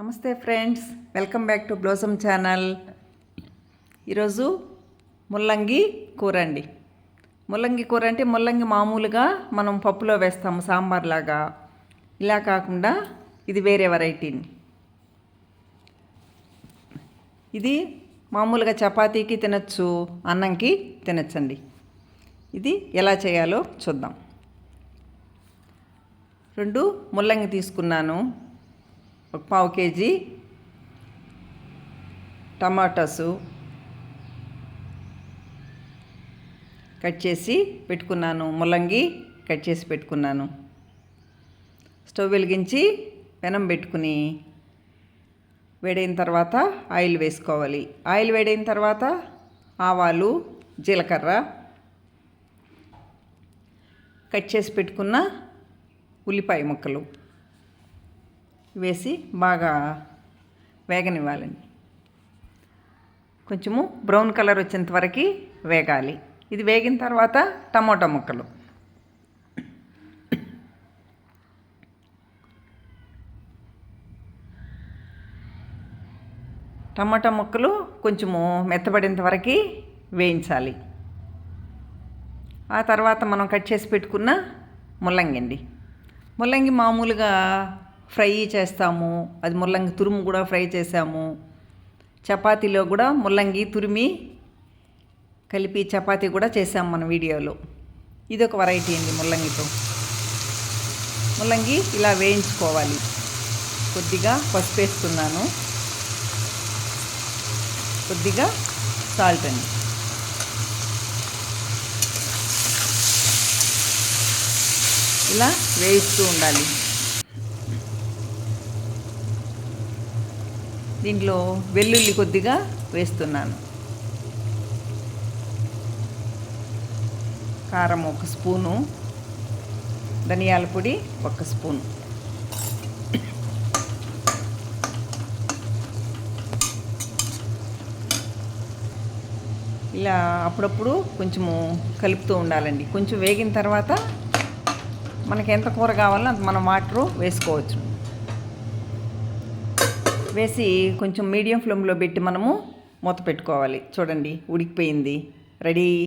నమస్తే friends welcome back to Blossom channel. ఈరోజు ముల్లంగి కూర అండి ముల్లంగి కూర అంటే ముల్లంగి మామూలుగా మనం పప్పులో వేస్తాము సాంబార్ లాగా ఇలా కాకుండా ఇది వేరే వెరైటీని. ఇది మామూలుగా చపాతీకి తినచ్చు అన్నంకి తినచ్చండి. ఇది ఎలా చేయాలో చూద్దాం. రెండు ముల్లంగి తీసుకున్నాను. ఒక పావు కేజీ టమాటాసు కట్ చేసి పెట్టుకున్నాను. ముల్లంగి కట్ చేసి పెట్టుకున్నాను. స్టవ్ వెలిగించి పెనం పెట్టుకుని వేడైన తర్వాత ఆయిల్ వేసుకోవాలి. ఆయిల్ వేడైన తర్వాత ఆవాలు జీలకర్ర కట్ చేసి పెట్టుకున్న ఉల్లిపాయ ముక్కలు. వేసి బాగా వేగనివ్వాలండి. కొంచెము బ్రౌన్ కలర్ వచ్చేంత వరకు వేగాలి. ఇది వేగిన తర్వాత టమోటా ముక్కలు. టమాటా ముక్కలు కొంచెము మెత్తబడేంత వరకు వేయించాలి. ఆ తర్వాత మనం కట్ చేసి పెట్టుకున్న ముల్లంగి అండి. ముల్లంగి మామూలుగా ఫ్రై చేస్తాము. అది ముల్లంగి తురుము కూడా ఫ్రై చేసాము చపాతీలో కూడా ముల్లంగి తురిమి కలిపి చపాతీ కూడా చేసాము మన వీడియోలో. ఇది ఒక వెరైటీ అండి ముల్లంగితో. ముల్లంగి ఇలా వేయించుకోవాలి. కొద్దిగా పసుపు వేస్తున్నాను. కొద్దిగా సాల్ట్ అండి. ఇలా వేయిస్తూ ఉండాలి. దీంట్లో వెల్లుల్లి కొద్దిగా వేస్తున్నాను. కారం ఒక స్పూను ధనియాల పొడి ఒక స్పూను. ఇలా అప్పుడప్పుడు కొంచెము కలుపుతూ ఉండాలండి. కొంచెం వేగిన తర్వాత మనకి ఎంత కూర కావాలో అంత మనం వాటరు వేసుకోవచ్చు. వేసి కొంచెం మీడియం ఫ్లేమ్లో పెట్టి మనము మూత పెట్టుకోవాలి. చూడండి ఉడికిపోయింది. రెడీ?